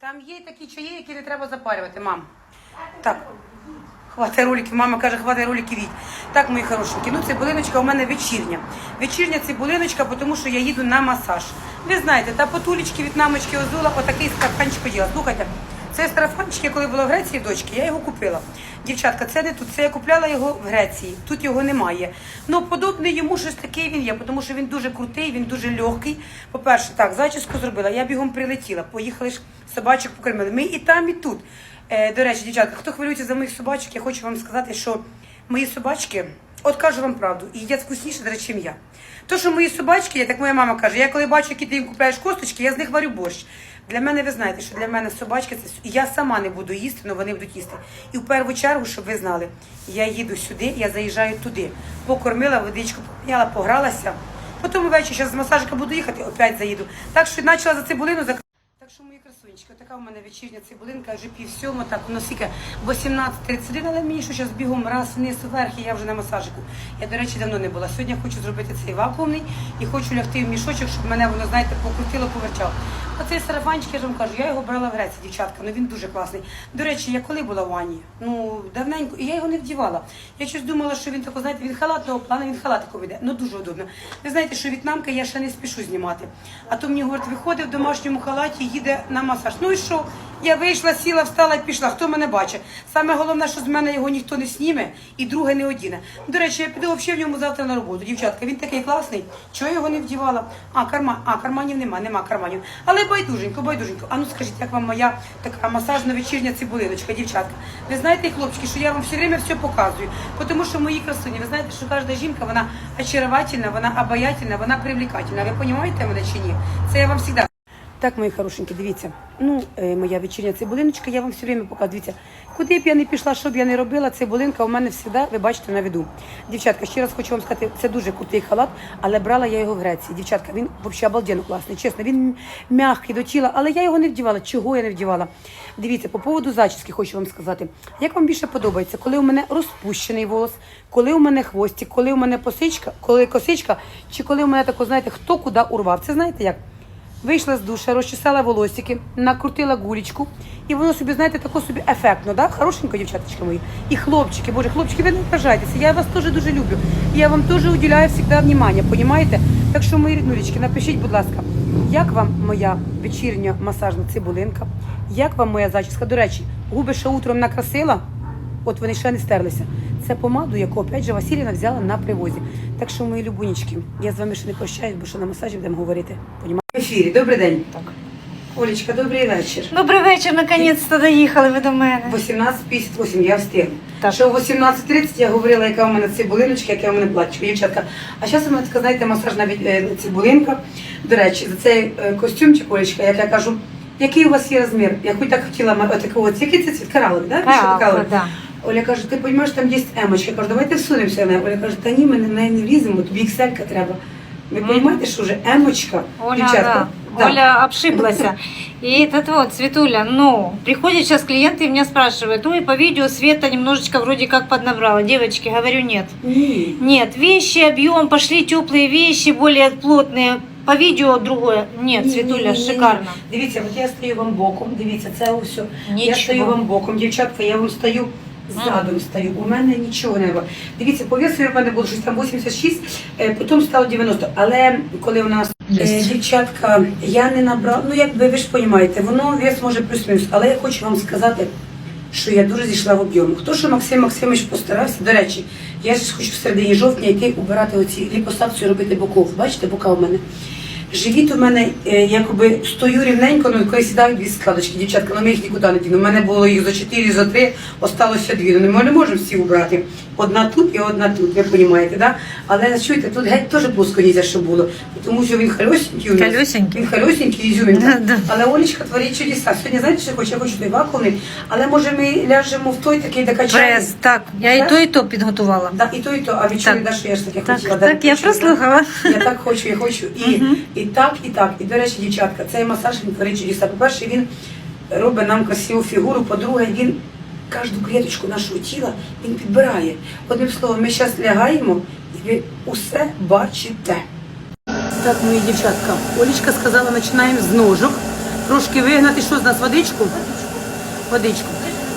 Там є такі чаї, які не треба запарювати, мам. Так. Хватає ролики, мама каже, хватай ролики від. Так, мої хорошенькі, ну цибулиночка у мене вечірня. Вечірня цибулиночка, тому що я їду на масаж. Ви знаєте, та потулечки від намочки озула, отакий скарфанчик оділа. Слухайте, цей старафанчик, я коли була в Греції дочки, я його купила. Дівчатка, це не тут, це я купляла його в Греції. Тут його немає. Ну, подобний йому щось такий він є, тому що він дуже крутий, він дуже легкий. По-перше, так, зачіску зробила, я бігом прилетіла. Поїхали ж собачок покормили. Ми і там, і тут. Е, до речі, дівчатка, хто хвилюється за моїх собачок, я хочу вам сказати, що мої собачки, от кажу вам правду, і їдять вкусніше, до речі, я. То, що мої собачки, як моя мама каже, я коли бачу, які ти їм купляєш косточки, я з них варю борщ. Для мене ви знаєте, що для мене собачки це я сама не буду їсти, але вони будуть їсти. І в першу чергу, щоб ви знали, я їду сюди, я заїжджаю туди. Покормила, водичку поміняла, погралася. Потім ввечері зараз з масажика буду їхати, опять заїду. Так що почала за цибулину зак... Так що, мої красунечки, така у мене вечірня цибулинка, вже пів сьому, так, воно скільки 18.31, але мені що зараз бігом раз вниз вверх, і я вже на масажику. Я, до речі, давно не була. Сьогодні хочу зробити цей вакуумний і хочу лягти в мішочок, щоб мене воно, знаєте, покрутило, повертало. Оцей сарафанчик, я ж вам кажу, я його брала в Греції, дівчатка, ну він дуже класний. До речі, я коли була в Ані? Ну, давненько, і я його не вдівала. Я щось думала, що він тако, знаєте, він халатного плану, він халатиком іде. Ну дуже удобно. Ви знаєте, що в'єтнамка я ще не спішу знімати. А то мені говорить, виходить в домашньому халаті, їде на масаж. Ну і що? Я вийшла, сіла, встала і пішла. Хто мене бачить? Саме головне, що з мене його ніхто не сніме і друге не одіне. До речі, я піду взагалі в ньому завтра на роботу. Дівчатка, він такий класний. Чого я його не вдівала? А, карман, а карманів нема, нема карманів. Але байдуженько, байдуженько. А ну скажіть, як вам моя така масажна вечірня цибулиночка, дівчатка? Ви знаєте, хлопчики, що я вам все время все показую. Тому що мої красуні, ви знаєте, що кожна жінка, вона очаровательна, вона обаятельна, вона привлекательна. Ви розумієте мене чи ні? Це я вам завжди. Так, мої хорошенькі, дивіться. Ну, е, моя вечірня цибулиночка, я вам все время показую. Дивіться, куди б я не пішла, що б я не робила, цибулинка у мене завжди, ви бачите, на виду. Дівчатка, ще раз хочу вам сказати, це дуже крутий халат, але брала я його в Греції. Дівчатка, він взагалі обалденно класний, чесно, він м'який до тіла, але я його не вдівала. Чого я не вдівала? Дивіться, по поводу зачіски хочу вам сказати. Як вам більше подобається, коли у мене розпущений волос, коли у мене хвостик, коли у мене посичка, коли косичка, чи коли у мене тако, знаєте, хто куди урвав. Це знаєте як? Вийшла з душа, розчесала волосики, накрутила гулечку, і воно собі, знаєте, тако собі ефектно, да? хорошенько, дівчаточки мої. І хлопчики, боже, хлопчики, ви не вражайтеся, я вас теж дуже люблю. Я вам теж уділяю завжди внимання, понімаєте? Так що, мої ріднулечки, напишіть, будь ласка, як вам моя вечірня масажна цибулинка? Як вам моя зачіска? До речі, губи ще утром накрасила, от вони ще не стерлися. Це помаду, яку опять же Василіна взяла на привозі. Так що, мої любунечки, я з вами ще не прощаюсь, бо що на масажі будемо говорити. В ефірі, добрий день. Так. Олечка, добрий вечір. Добрий вечір, наконець-то доїхали ви до мене. 18.58, я встигну. Так. Ще о 18.30 я говорила, яка у мене цибулиночка, яке у мене платчико, дівчатка. А зараз у мене така, знаєте, масажна е, цибулинка. До речі, за цей е, костюмчик, Олечка, як я кажу, який у вас є розмір? Я хоч так хотіла отакого, от, який це цвіт? Караловий, да? Караловий. да. Оля каже, ти розумієш, там є емочка. Я кажу, давайте всунемося в. Оля каже, та ні, ми неї не вліземо, тобі ікселька треба. Ви розумієте, що вже емочка, Оля, дівчатка? да. Оля обшиблась. И этот вот, Светуля, ну, приходят сейчас клиенты и меня спрашивают, ой, по видео Света немножечко вроде как поднабрала. Девочки, говорю, нет. Ні. Нет, вещи, объем, пошли теплые вещи, более плотные. По видео другое. Нет, Ні, Светуля, ні, ні, ні. шикарно. Дивіться, от я стою вам боком, дивіться, це все. Я Нічого. стою вам боком, дівчатка, я вам стою задом стою. У мене нічого не було. Дивіться, по весу в мене було щось там 86, е, потім стало 90. Але коли у нас е, дівчатка, я не набрала, ну якби ви ж розумієте, воно вес може плюс-мінус. Але я хочу вам сказати, що я дуже зійшла в об'єму. Хто що Максим Максимович постарався, до речі, я ж хочу в середині жовтня йти убирати оці ліпосакцію, робити боков. Бачите, бока у мене. Живіт у мене е, якби стою рівненько, ну коли сідають дві складочки, дівчатка, ну ми їх нікуди не діну. У мене було їх за чотири, за три, осталося дві. Ну ми не можемо всі убрати. Одна тут і одна тут, ви розумієте, да? Але чуєте, тут геть теж плоско нельзя, що було, тому що він халюсінький у нас. Він халюсінький, ізюмінка. Да, да. Але Олечка творить чудеса. Сьогодні, знаєте, що я хочу? Я хочу той вакуумний, але може ми ляжемо в той такий докачаний. Прес, так, я і то, і то підготувала. Да, і то, і то, а відчули, Так. да, що я ж таке Так, хотіла. так, да, я відчули, да? прослухала. Я так хочу, я хочу. І, і так, і так. І, до речі, дівчатка, цей масаж він творить чудеса. По-перше, він робить нам красиву фігуру. По-друге, він кожну клеточку нашого тіла він підбирає. Одним словом, ми зараз лягаємо і ви усе бачите. Так, мої дівчатка, Олічка сказала, починаємо з ножок, Трошки вигнати, що з нас водичку? Водичку.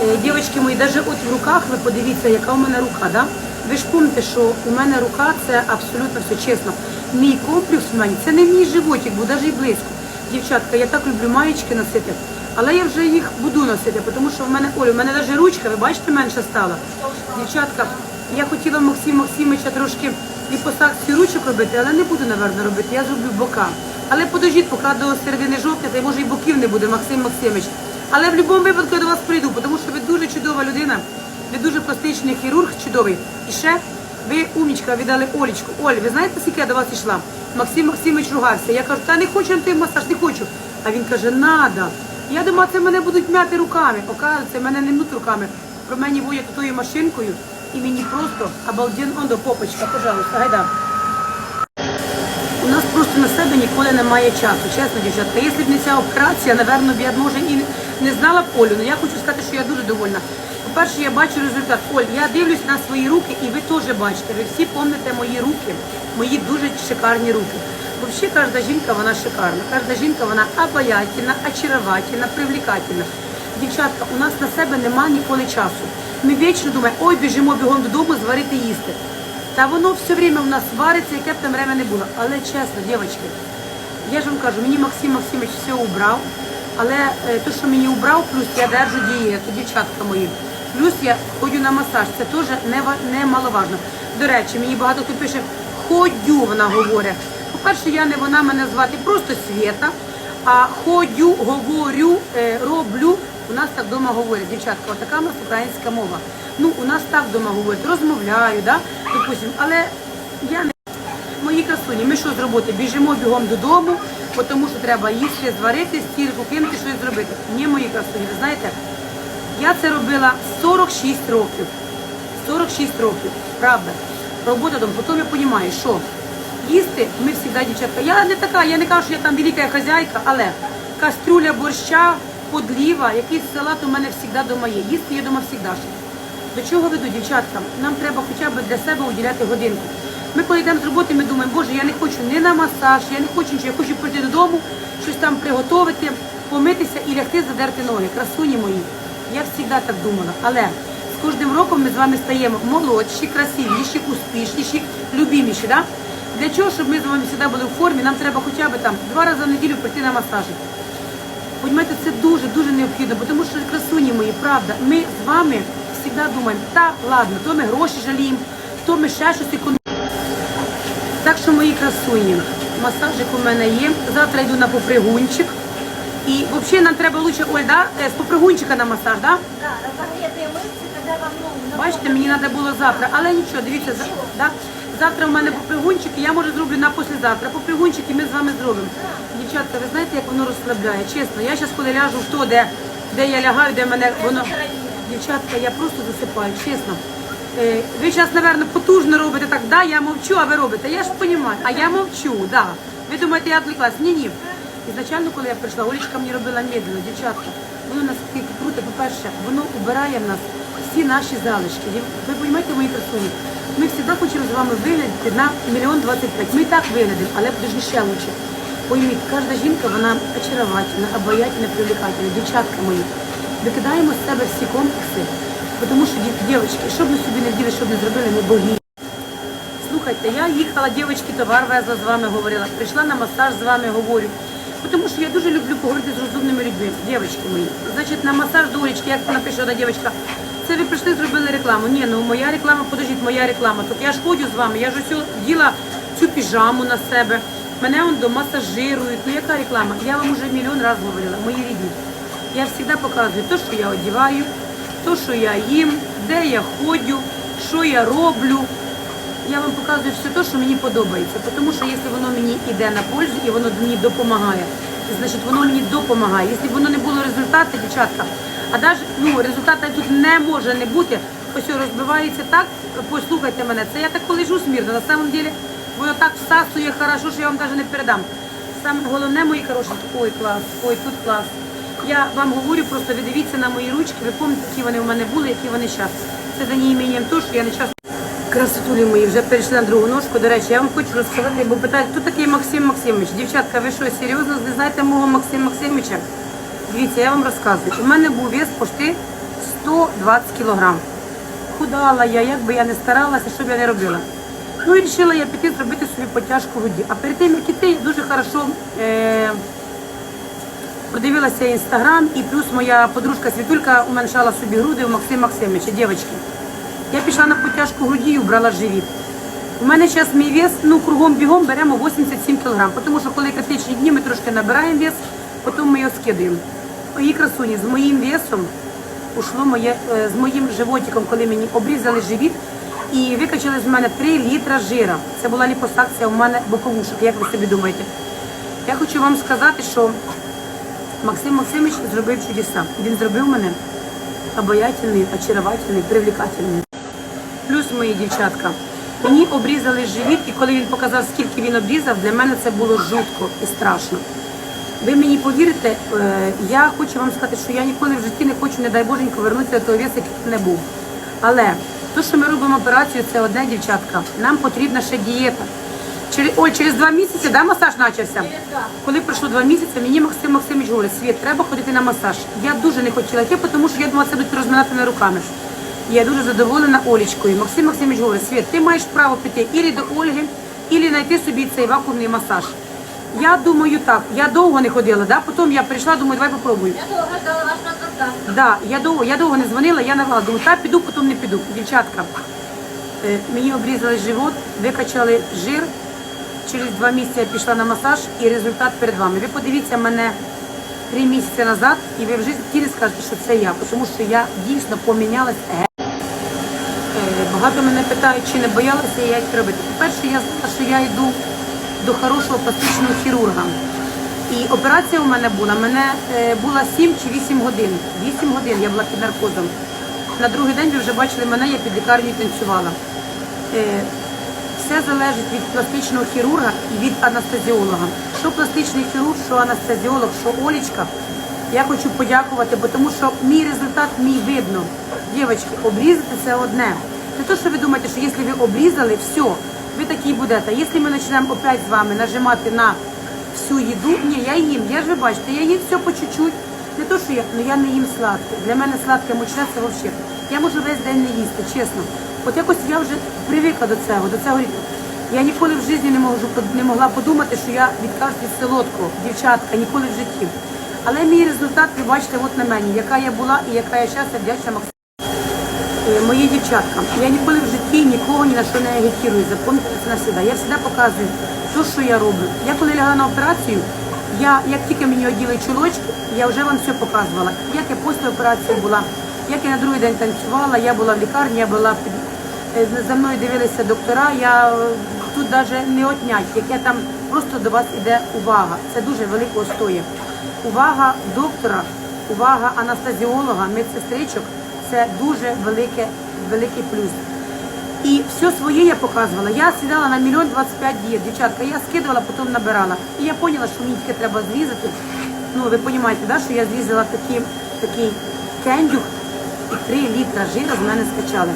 Е, Дівчатки мої, навіть от в руках ви подивіться, яка у мене рука, да? Ви ж пам'ятаєте, що у мене рука це абсолютно все чесно. Мій комплекс в мене це не мій животик, бо навіть близько. Дівчатка, я так люблю маєчки носити, але я вже їх буду носити, тому що в мене Оля, в мене навіть ручка, ви бачите, менше стала. Дівчатка, я хотіла Максим Максимовича трошки ліпосакцію ручок робити, але не буду, напевно, робити. Я зроблю бока. Але подождіть, поки до середини жовтня, та може і боків не буде, Максим Максимович. Але в будь-якому випадку я до вас прийду, тому що ви дуже чудова людина, ви дуже пластичний хірург, чудовий. І ще ви умнічка віддали Олічку. Оль, ви знаєте, скільки я до вас йшла? Максим Максимович ругався. Я кажу, та не хочу ти масаж, не хочу. А він каже, надо. Я думала, це мене будуть м'яти руками. Оказується, мене не мнуть руками. Про мене воять тою машинкою, і мені просто обалден он до попочка, пожалуйста, гайда. У нас просто на себе ніколи немає часу, чесно, дівчатка. Якщо б не ця операція, напевно, б я може і не- знала Олю. але я хочу сказати, що я дуже довольна. По-перше, я бачу результат. Оль, я дивлюсь на свої руки, і ви теж бачите. Ви всі пам'ятаєте мої руки, мої дуже шикарні руки. Взагалі, кожна жінка вона шикарна. Кожна жінка вона обаятельна, очаровательна, привлекательна. Дівчатка, у нас на себе нема ніколи часу. Ми вічно думаємо, ой, біжимо бігом додому, зварити їсти. Та воно все время в нас вариться, яке б там время не було. Але чесно, дівчатки, я ж вам кажу, мені Максим Максимович все убрав, але те, що мені убрав, плюс я держу дієту, дівчатка мої. Плюс я ходжу на масаж, це теж не, ва- немаловажно. До речі, мені багато хто пише, ходю, вона говорить. По-перше, я не вона мене звати просто Свєта, а ходю, говорю, е, роблю. У нас так вдома говорять, дівчатка, отака у нас українська мова. Ну, у нас так вдома говорять, розмовляю, да, допустим, але я не Мої красуні, ми що з роботи? Біжимо бігом додому, тому що треба їсти, зварити, стільку кинути, щось зробити. Ні, мої красуні, ви знаєте, я це робила 46 років. 46 років, правда. Робота дома. Потім я розумію, що їсти ми завжди, дівчатка. Я не така, я не кажу, що я там велика хазяйка, але кастрюля борща, подліва, якийсь салат у мене завжди вдома є. Їсти я вдома завжди. До чого веду, дівчатка? Нам треба хоча б для себе уділяти годинку. Ми коли йдемо з роботи, ми думаємо, боже, я не хочу ні на масаж, я не хочу нічого, я хочу прийти додому, щось там приготувати, помитися і лягти, задерти ноги. Красуні мої. Я завжди так думала. Але з кожним роком ми з вами стаємо молодші, красивіші, успішніші, любіміші. Да? Для чого, щоб ми з вами завжди були в формі, нам треба хоча б там два рази в неділю прийти на масажі. Понімаєте, це дуже дуже необхідно, тому що красуні мої, правда, ми з вами завжди думаємо, та ладно, то ми гроші жаліємо, то ми ще щось економимо. Так що мої красуні, масажик у мене є. Завтра йду на попригунчик. І взагалі нам треба лучше, Оль, да? е, з попригунчика на масаж, да? Да, разогретые мышцы, когда вам ну, Бачите, мені треба було завтра, але нічого, дивіться, за- да? завтра у мене попригунчик, і я може зроблю на післязавтра. Попригунчик і ми з вами зробимо. Дівчатка, ви знаєте, як воно розслабляє? Чесно, я зараз коли ляжу в то, де, де я лягаю, де мене воно. Дівчатка, я просто засипаю, чесно. Е, ви зараз, напевно, потужно робите так, да, я мовчу, а ви робите. Я ж розумію, а я мовчу, да. Ви думаєте, я відвлеклась? Ні, ні. Ізначально, коли я прийшла, Олечка мені робила медленно, дівчатка. Воно наскільки круто, по-перше, воно убирає в нас всі наші залишки. Ви розумієте, мої красуні? Ми завжди хочемо з вами виглядати на мільйон двадцять п'ять. Ми і так виглядимо, але дуже ще лучше. Пойміть, кожна жінка, вона очаровательна, обаятельна, привлекательна. Дівчатка мої, викидаємо з себе всі комплекси, тому що, дівчатки, що б ми собі не вділи, що б не зробили, ми боги. Слухайте, я їхала, дівчатки, товар везла з вами, говорила, прийшла на масаж з вами, говорю. Тому що я дуже люблю поговорити з розумними людьми, дівчатки мої. Значить, на масаж до Олечки, як напише одна дівчатка, це ви прийшли, зробили рекламу. Ні, ну моя реклама, подождіть, моя реклама. Тут я ж ходжу з вами, я ж ось вділа цю піжаму на себе, мене он до масажирують. Ну яка реклама? Я вам уже мільйон разів говорила, мої рідні. Я завжди показую те, що я одягаю, те, що я їм, де я ходжу, що я роблю. Я вам показую все те, що мені подобається, тому що якщо йде на пользу і воно мені допомагає, значить воно мені допомагає. Якщо б воно не було результату, дівчатка, а навіть ну, результату тут не може не бути, ось розбивається так, послухайте мене, це я так полежу смірно, на самом деле воно так всасує хорошо, що я вам навіть не передам. Саме головне, мої хорошенькі, ой, клас, ой, тут клас. Я вам говорю, просто ви дивіться на мої ручки, ви пам'ятаєте, які вони в мене були, які вони зараз. Це за неімінням того, що я не часто Красотулі мої, вже перейшли на другу ножку. До речі, я вам хочу розказати, бо питають, хто такий Максим Максимович? Дівчатка, ви що, серйозно не знаєте мого Максима Максимовича? Дивіться, я вам розказую. У мене був вес почти 120 кілограм. Худала я, як би я не старалася, що б я не робила. Ну і вирішила я піти зробити собі потяжку груді. А перед тим, як іти, дуже хорошо е- продивилася інстаграм, і плюс моя подружка Світулька уменшала собі груди у Максим Максимовича, дівчатки. Я пішла на потяжку груді і убрала живіт. У мене зараз мій вес, ну кругом бігом беремо 87 кг, тому що коли критичні дні ми трошки набираємо вес, потім ми його скидаємо. Мої красуні, з моїм весом ушло моє, е, з моїм животиком, коли мені обрізали живіт і викачали з мене 3 літра жира. Це була ліпосакція у мене боковушок, як ви собі думаєте. Я хочу вам сказати, що Максим Максимович зробив чудеса. Він зробив мене обаятельною, очаровательною, привлекательною. Плюс мої дівчатка. Мені обрізали живіт, і коли він показав, скільки він обрізав, для мене це було жутко і страшно. Ви мені повірите, е, я хочу вам сказати, що я ніколи в житті не хочу, не дай Боженько, вернутися до того весу, який не був. Але то, що ми робимо операцію, це одне, дівчатка. Нам потрібна ще дієта. Через, ой, через два місяці, да, масаж почався? Коли пройшло два місяці, мені Максим Максимович говорить, Світ, треба ходити на масаж. Я дуже не хотіла йти, тому що я думала, це будуть розминати руками. Я дуже задоволена Олечкою. Максим Максимович говорить, Світ, ти маєш право піти ілі до Ольги, ілі знайти собі цей вакуумний масаж. Я думаю так, я довго не ходила, да? потім я прийшла, думаю, давай попробую. Я долго ждала ваш консультант. Да, я довго, я довго не дзвонила, я навела, думаю, та піду, потім не піду. Дівчатка, е, мені обрізали живот, викачали жир. Через два місяці я пішла на масаж і результат перед вами. Ви подивіться мене три місяці назад, і ви в житті не скажете, що це я, тому що я дійсно помінялась. Багато мене питають, чи не боялася я їх робити. По-перше, я знала, що я йду до хорошого пластичного хірурга. І операція у мене була. Мене е, була 7 чи 8 годин. 8 годин я була під наркозом. На другий день ви вже бачили мене, я під лікарнею танцювала. Е, все залежить від пластичного хірурга і від анестезіолога. Що пластичний хірург, що анестезіолог, що Олічка. Я хочу подякувати, бо тому що мій результат мій видно. Дівчатки, обрізати це одне. Не то, що ви думаєте, що якщо ви обрізали, все, ви такі будете. Якщо ми почнемо опять з вами нажимати на всю їду, ні, я їм, я ж ви бачите, я їм все по чуть-чуть. Не то, що я, але я не їм сладке. Для мене сладке мучне це взагалі. Я можу весь день не їсти, чесно. От якось я вже привикла до цього, до цього рівня. Я ніколи в житті не можу не могла подумати, що я відкажусь від солодкого, дівчатка, ніколи в житті. Але мій результат, ви бачите, от на мені, яка я була і яка я зараз вдячна Максиму. Е, Мої дівчатка, я ніколи в житті нікого ні на що не агітірую, запам'ятайте це навсегда. Я завжди показую те, що я роблю. Я коли лягла на операцію, я, як тільки мені оділи чулочки, я вже вам все показувала. Як я після операції була, як я на другий день танцювала, я була в лікарні, я була під е, за мною дивилися доктора. Я е, тут навіть не отнять, яке там просто до вас іде увага. Це дуже великого стоїть. Увага доктора, увага анестезіолога, медсестричок це дуже велике, великий плюс. І все своє я показувала. Я сідала на мільйон 25 дієт, дівчатка. Я скидувала, потім набирала. І я поняла, що мені тільки треба зрізати. Ну, ви розумієте, да, що я зрізала такий, такий кендюх і 3 літра жира з мене скачали.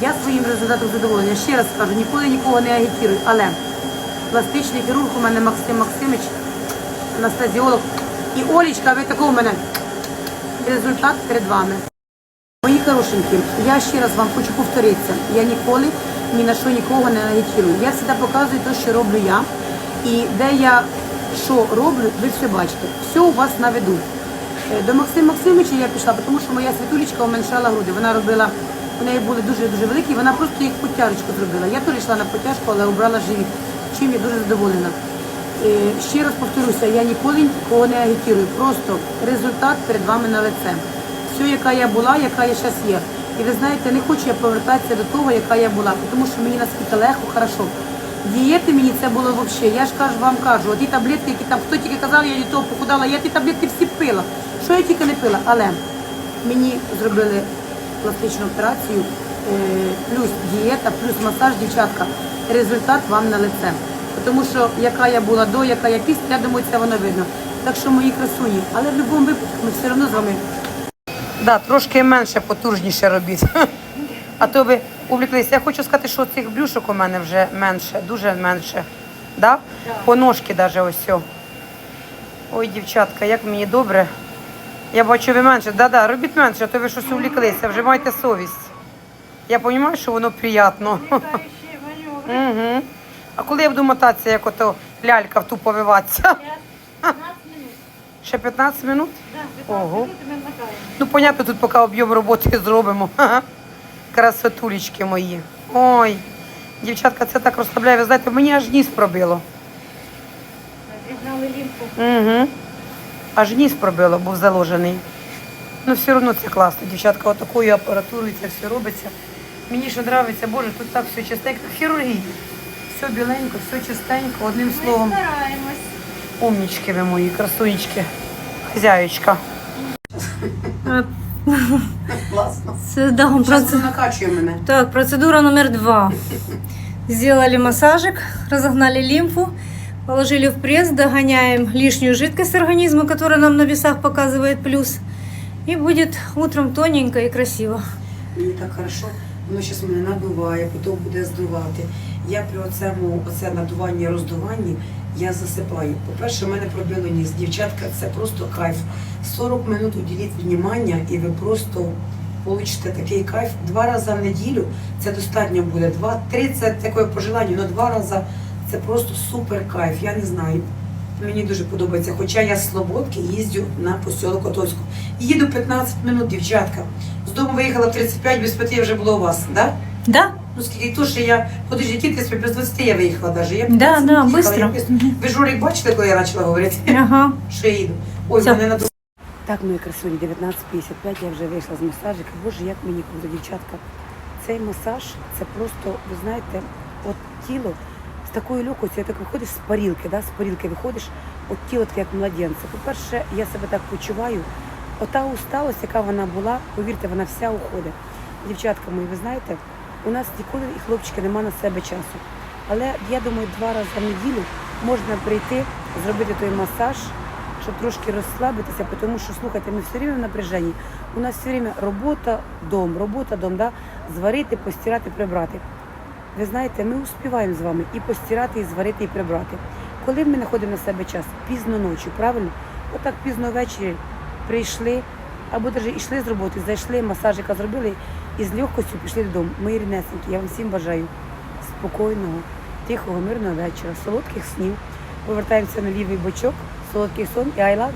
Я своїм результатом задоволена. Ще раз скажу, ніколи нікого не агітірую. Але пластичний хірург у мене Максим Максимович, анестезіолог. І Олічка, ви такого у мене результат перед вами. Мої хорошенькі, я ще раз вам хочу повторитися. Я ніколи ні на що нікого не агітірую. Я завжди показую те, що роблю я. І де я що роблю, ви все бачите. Все у вас на виду. Е, До Максима Максимовича я пішла, тому що моя світулечка уменшала груди. Вона робила, у неї були дуже-дуже великі, вона просто їх потяжечку зробила. Я теж йшла на потяжку, але обрала живіт. Чим я дуже задоволена. Е, Ще раз повторюся, я ніколи нікого не агітірую. Просто результат перед вами на лице. Все, яка я була, яка я зараз є. І ви знаєте, не хочу я повертатися до того, яка я була, тому що мені наскільки легко, хорошо. Дієти мені це було взагалі. Я ж вам кажу, ті таблетки, які там хто тільки казав, я від того похудала, я ті таблетки всі пила. Що я тільки не пила. Але мені зробили пластичну операцію, е, плюс дієта, плюс масаж, дівчатка. Результат вам на лице. Тому що яка я була до, яка я після, я думаю, це воно видно. Так що мої красуні, але в будь-якому випадку ми все одно з вами Да, трошки менше, потужніше робіть. А то ви увлеклися. Я хочу сказати, що цих блюшок у мене вже менше, дуже менше. Да? По ножки навіть ось. Ой, дівчатка, як мені добре. Я бачу, ви менше. Да-да, робіть менше, а то ви щось увліклися, вже майте совість. Я розумію, що воно приємно. Угу. А коли я буду мотатися, як ото лялька в ту повиватися? Ще 15 минут? Ого. Ну, понятно, тут поки об'єм роботи зробимо. Ха-ха. Красотулечки мої. Ой, дівчатка, це так розслабляє. Ви знаєте, мені аж ніс пробило. Угу. Аж ніс пробило, був заложений. Ну, все одно це класно. Дівчатка, отакою апаратурою це все робиться. Мені що подобається, боже, тут так все чистенько. Хірургія. Все біленько, все чистенько, одним словом. Стараємось. Умнічки ви мої, красунечки. Хазяючка. Класно. Це, да, Зараз проц- накачує мене. Так, процедура номер два. Сделали массажик, разогнали лимфу, положили в пресс, догоняем лишнюю жидкость организма, которая нам на весах показывает плюс. И будет утром тоненько и красиво. Мені так хорошо, воно зараз мене надуває, потім буде здувати. Я при оцьому оце надуванні, роздуванні я засипаю. По-перше, в мене пробило ніс. Дівчатка, це просто кайф. 40 минут уділіть внимання і ви просто получите такий кайф. Два рази в неділю це достатньо буде. Два-три це таке по желанню, але два рази це просто супер кайф. Я не знаю. Мені дуже подобається. Хоча я з Слободки їздю на посілок Котовську. Їду 15 минут, дівчатка. З дому виїхала в 35, без 5 я вже була у вас, да? Да? Ну скільки то, що я, подожди, які 35, без 20 я виїхала навіть. Я Да, 15 да, їхала, быстро. я Ви Жорик бачили, коли я почала говорити? Ага. Що я їду? Ой, Все. мене на Так, мої красуні, 19.55, я вже вийшла з масажика. Боже, як мені круто, дівчатка. Цей масаж, це просто, ви знаєте, от тіло з такою легкостю, як виходиш з парілки, да, з парілки виходиш, от тіло таке, як младенце. По-перше, я себе так почуваю. Ота усталость, яка вона була, повірте, вона вся уходить. Дівчатка мої, ви знаєте, у нас ніколи і хлопчики нема на себе часу. Але я думаю, два рази в неділю можна прийти, зробити той масаж, щоб трошки розслабитися, тому що слухайте, ми все время в напряженні. У нас все время робота, дом, робота, дом, да? зварити, постирати, прибрати. Ви знаєте, ми успіваємо з вами і постирати, і зварити, і прибрати. Коли ми знаходимо на себе час? Пізно ночі, правильно? Отак пізно ввечері прийшли, або навіть йшли з роботи, зайшли, масажика зробили і з легкостю пішли додому. Мої ріднесенькі, я вам всім бажаю спокійного, тихого, мирного вечора, солодких снів. Повертаємося на лівий бочок, солодкий сон і you.